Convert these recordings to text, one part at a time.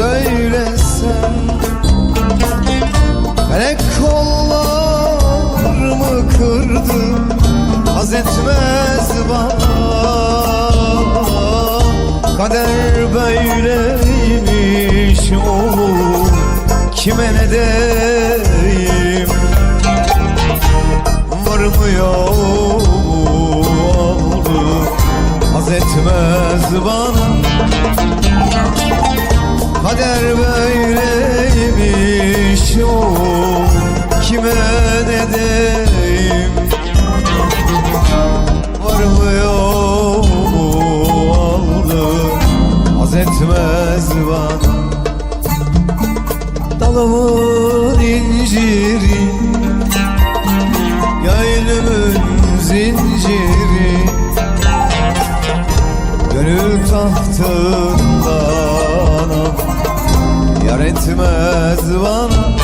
söylesem Felek kollarımı kırdı Haz etmez bana. Kader böyleymiş oğlum Kime ne deyim Var mı yok Haz etmez bana. Kader böyleymiş oğlum Kime ne deyim Var mı yok mu aldım Haz etmez bana. Dalımın inciri Gönlümün zinciri. Gönül tahtından 我们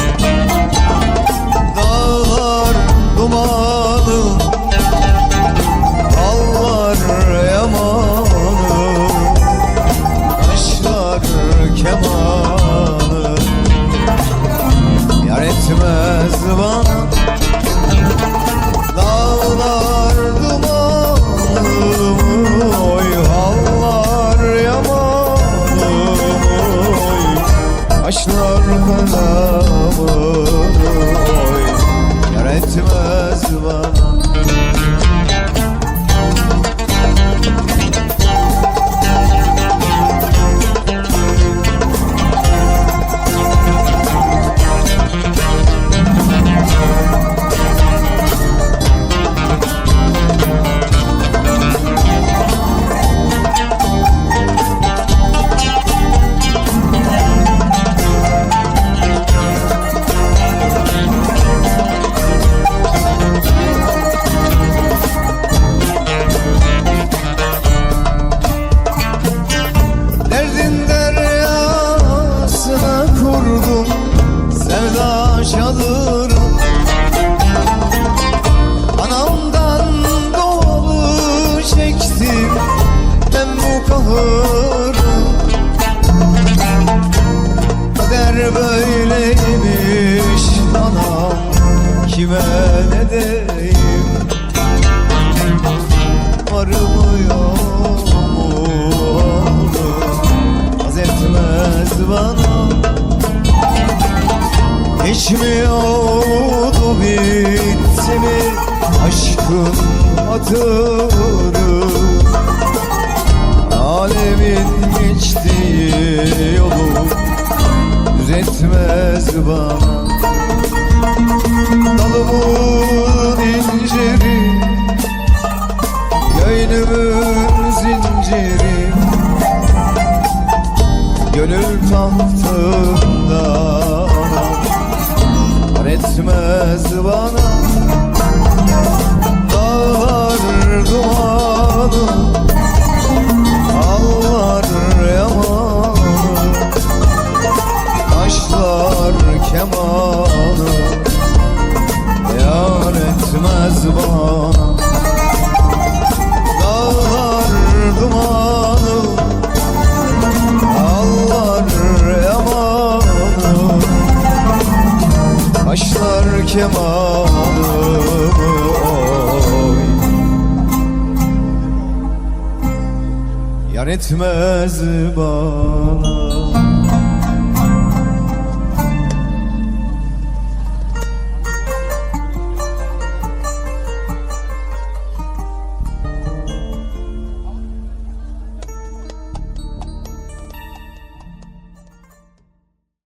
kanamım Oy Yar etmez bana bana Hiç mi oldu bitti mi Aşkın hatırı. Alemin geçtiği yolu Düzeltmez bana. Dalımın inciri Gönlümün zinciri Gönül tahtında etmez bana Kaşlar kemanı oy. Yar etmez bana